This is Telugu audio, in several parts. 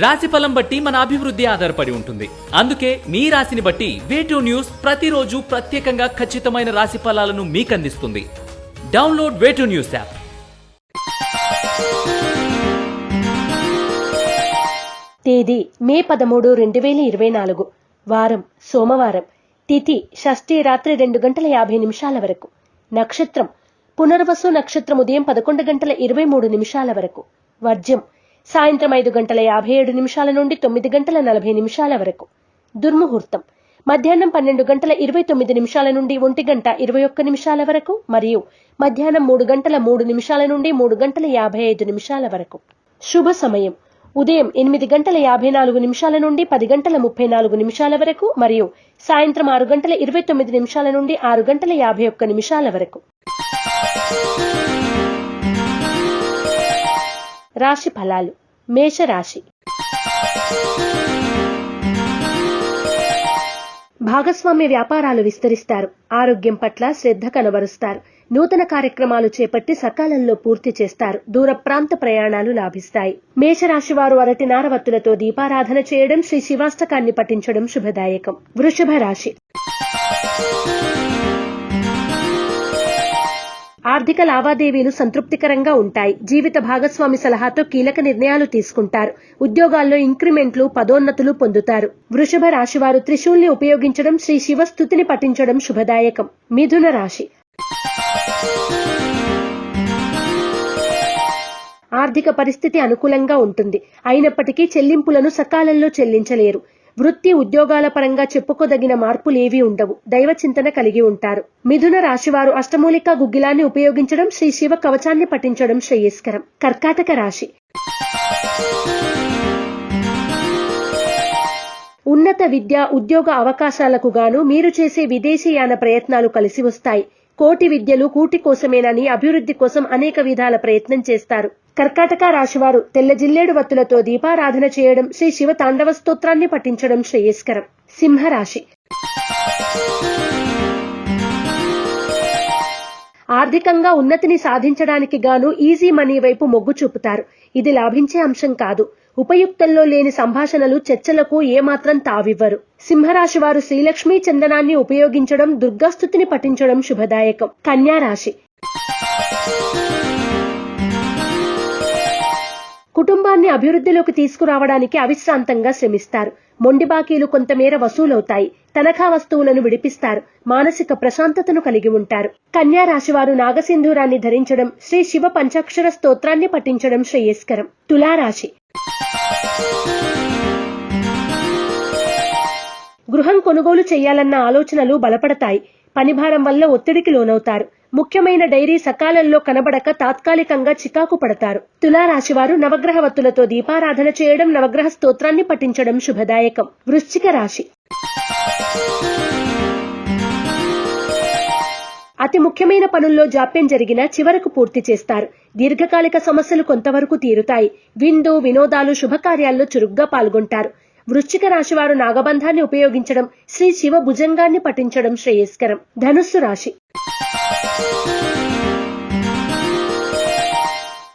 రాశి ఫలం బట్టి మన అభివృద్ధి ఆధారపడి ఉంటుంది. అందుకే మీ రాశిని బట్టి వేటూ న్యూస్ ప్రతిరోజు ప్రత్యేకంగా ఖచ్చితమైన రాశి ఫలాలను మీకు అందిస్తుంది డౌన్లోడ్ వేటూ న్యూస్ యాప్ తేదీ మే పదమూడు రెండు వేల ఇరవై నాలుగు. వారం సోమవారం. తిథి షష్ఠి రాత్రి రెండు గంటల యాభై నిమిషాల వరకు. నక్షత్రం పునర్వసు నక్షత్రం ఉదయం పదకొండు గంటల ఇరవై మూడు నిమిషాల వరకు. వర్జ్యం సాయంత్రం ఐదు గంటల యాభై ఏడు నిమిషాల నుండి తొమ్మిది గంటల నలభై నిమిషాల వరకు. దుర్ముహూర్తం. మధ్యాహ్నం పన్నెండు గంటల ఇరవై తొమ్మిది నిమిషాల నుండి ఒంటి గంట ఇరవై ఒక్క నిమిషాల వరకు మరియు మధ్యాహ్నం మూడు గంటల మూడు నిమిషాల నుండి మూడు గంటల యాభై ఐదు నిమిషాల వరకు. శుభ సమయం. ఉదయం ఎనిమిది గంటల యాభై నాలుగు నిమిషాల నుండి పది గంటల ముప్పై నాలుగు నిమిషాల వరకు మరియు సాయంత్రం ఆరు గంటల ఇరవై తొమ్మిది నిమిషాల నుండి ఆరు గంటల యాభై ఒక్క నిమిషాల వరకు. రాశి ఫలాలు. మేషరాశి. భాగస్వామ్య వ్యాపారాలు విస్తరిస్తారు. ఆరోగ్యం పట్ల శ్రద్ధ కనబరుస్తారు. నూతన కార్యక్రమాలు చేపట్టి సకాలంలో పూర్తి చేస్తారు. దూర ప్రాంత ప్రయాణాలు లాభిస్తాయి. మేషరాశి వారు అరటి నారవత్తులతో దీపారాధన చేయడం శ్రీ శివాష్టకాన్ని పఠించడం శుభదాయకం. వృషభ రాశి ఆర్థిక లావాదేవీలు సంతృప్తికరంగా ఉంటాయి. జీవిత భాగస్వామి సలహాతో కీలక నిర్ణయాలు తీసుకుంటారు. ఉద్యోగాల్లో ఇంక్రిమెంట్లు పదోన్నతులు పొందుతారు. వృషభ రాశివారు త్రిశూల్ని ఉపయోగించడం శ్రీ శివస్థుతిని పఠించడం శుభదాయకం. మిథున రాశి. ఆర్థిక పరిస్థితి అనుకూలంగా ఉంటుంది. అయినప్పటికీ చెల్లింపులను సకాలంలో చెల్లించలేరు. వృత్తి ఉద్యోగాల పరంగా చెప్పుకోదగిన మార్పులేవీ ఉండవు. దైవ చింతన కలిగి ఉంటారు. మిథున రాశివారు అష్టమూలిక గుగ్గిలాన్ని ఉపయోగించడం శ్రీ శివ కవచాన్ని పఠించడం శ్రేయస్కరం. కర్కాటక రాశి. ఉన్నత విద్య ఉద్యోగ అవకాశాలకు గాను మీరు చేసే విదేశీయాన ప్రయత్నాలు కలిసి వస్తాయి. కోటి విద్యలు కూటి కోసమేనని అభివృద్ధి కోసం అనేక విధాల ప్రయత్నం చేస్తారు. కర్కాటక రాశివారు తెల్ల జిల్లేడు వత్తులతో దీపారాధన చేయడం శ్రీ శివ తాండవ స్తోత్రాన్ని పఠించడం శ్రేయస్కరం. సింహరాశి. ఆర్థికంగా ఉన్నతిని సాధించడానికి గాను ఈజీ మనీ వైపు మొగ్గు చూపుతారు. ఇది లాభించే అంశం కాదు. ఉపయుక్తంలో లేని సంభాషణలు చర్చలకు ఏమాత్రం తావివ్వరు. సింహరాశి వారు శ్రీలక్ష్మీ చందనాన్ని ఉపయోగించడం దుర్గాస్తుతిని పఠించడం శుభదాయకం. కన్యా రాశి కుటుంబాన్ని అభివృద్ధిలోకి తీసుకురావడానికి అవిశ్రాంతంగా శ్రమిస్తారు. మొండి బాకీలు కొంతమేర వసూలవుతాయి. తనఖా వస్తువులను విడిపిస్తారు. మానసిక ప్రశాంతతను కలిగి ఉంటారు. కన్యా రాశివారు నాగసింధూరాన్ని ధరించడం శ్రీ శివ పంచాక్షర స్తోత్రాన్ని పఠించడం శ్రేయస్కరం. తులారాశి. గృహం కొనుగోలు చేయాలన్న ఆలోచనలు బలపడతాయి. పనిభారం వల్ల ఒత్తిడికి లోనవుతారు. ముఖ్యమైన డైరీ సకాలంలో కనబడక తాత్కాలికంగా చికాకు పడతారు. తులారాశివారు నవగ్రహ వత్తులతో దీపారాధన చేయడం నవగ్రహ స్తోత్రాన్ని పఠించడం శుభదాయకం. వృశ్చిక రాశి. అతి ముఖ్యమైన పనుల్లో జాప్యం జరిగినా చివరకు పూర్తి చేస్తారు. దీర్ఘకాలిక సమస్యలు కొంతవరకు తీరుతాయి. విందు వినోదాలు శుభకార్యాల్లో చురుగ్గా పాల్గొంటారు. వృశ్చిక రాశివారు నాగబంధాన్ని ఉపయోగించడం శ్రీ శివ భుజంగాన్ని పఠించడం శ్రేయస్కరం. ధనుస్సు రాశి.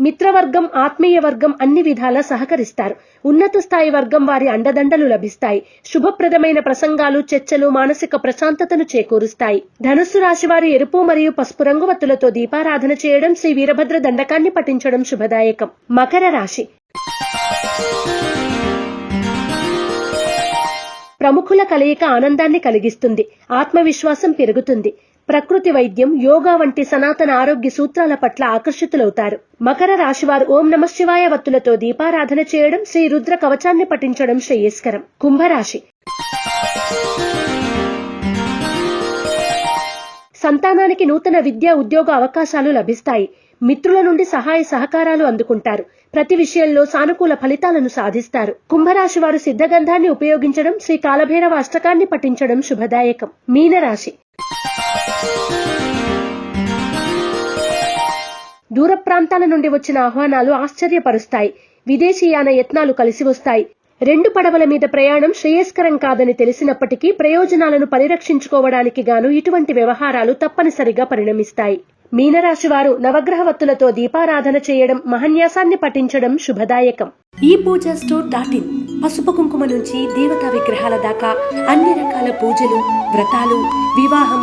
మిత్రవర్గం ఆత్మీయ వర్గం అన్ని విధాలా సహకరిస్తారు. ఉన్నత స్థాయి వర్గం వారి అండదండలు లభిస్తాయి. శుభప్రదమైన ప్రసంగాలు చర్చలు మానసిక ప్రశాంతతను చేకూరుస్తాయి. ధనుస్సు రాశి వారి ఎరుపు మరియు పసుపు రంగు వత్తులతో దీపారాధన చేయడం శ్రీ వీరభద్ర దండకాన్ని పఠించడం శుభదాయకం. మకర రాశి. ప్రముఖుల కలయిక ఆనందాన్ని కలిగిస్తుంది. ఆత్మవిశ్వాసం పెరుగుతుంది. ప్రకృతి వైద్యం యోగా వంటి సనాతన ఆరోగ్య సూత్రాల పట్ల ఆకర్షితులవుతారు. మకర రాశివారు ఓం నమ శివాయ వత్తులతో దీపారాధన చేయడం శ్రీ రుద్ర కవచాన్ని పఠించడం శ్రేయస్కరం. కుంభరాశి. సంతానానికి నూతన విద్యా ఉద్యోగ అవకాశాలు లభిస్తాయి. మిత్రుల నుండి సహాయ సహకారాలు అందుకుంటారు. ప్రతి విషయంలో సానుకూల ఫలితాలను సాధిస్తారు. కుంభరాశి వారు సిద్ధగంధాన్ని ఉపయోగించడం శ్రీ కాలభైరవ అష్టకాన్ని పఠించడం శుభదాయకం. మీనరాశి. దూర ప్రాంతాల నుండి వచ్చిన ఆహ్వానాలు ఆశ్చర్యపరుస్తాయి. విదేశీయాన యత్నాలు కలిసి వస్తాయి. రెండు పడవల మీద ప్రయాణం శ్రేయస్కరం కాదని తెలిసినప్పటికీ ప్రయోజనాలను పరిరక్షించుకోవడానికి గాను ఇటువంటి వ్యవహారాలు తప్పనిసరిగా పరిణమిస్తాయి. మీనరాశి వారు నవగ్రహ వత్తులతో దీపారాధన చేయడం మహన్యాసాన్ని పఠించడం శుభదాయకం. ఈ పూజ స్టోర్ డాట్ ఇన్. పసుపు కుంకుమ నుంచి దేవతా విగ్రహాల దాకా అన్ని రకాల పూజలు వ్రతాలు వివాహం